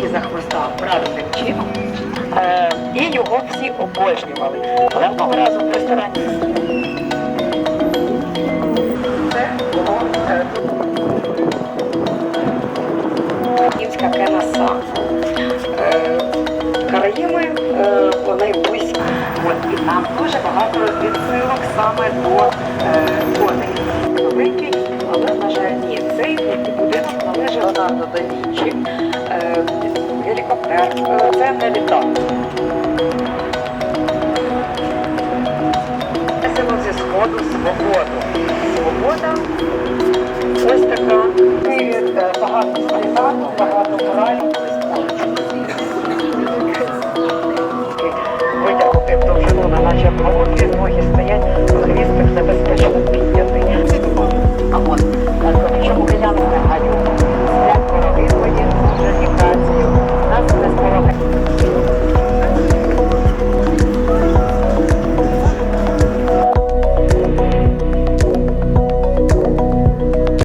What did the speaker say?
за хвоста правильним чином. Е, і його всі обожнювали. Але одного разу в ресторані це було Київська кенаса. Е, Караїми, е, вони близькі. От, і там дуже багато відсилок саме до е, коней. Великий, але, на жаль, ні. Цей будинок належав Леонардо да Вінчі. Е, Гелікоптер, е, це не літак. Весело зі сходу свободу. Свобода ось така. І, е, Багато стрітану, багато моралі.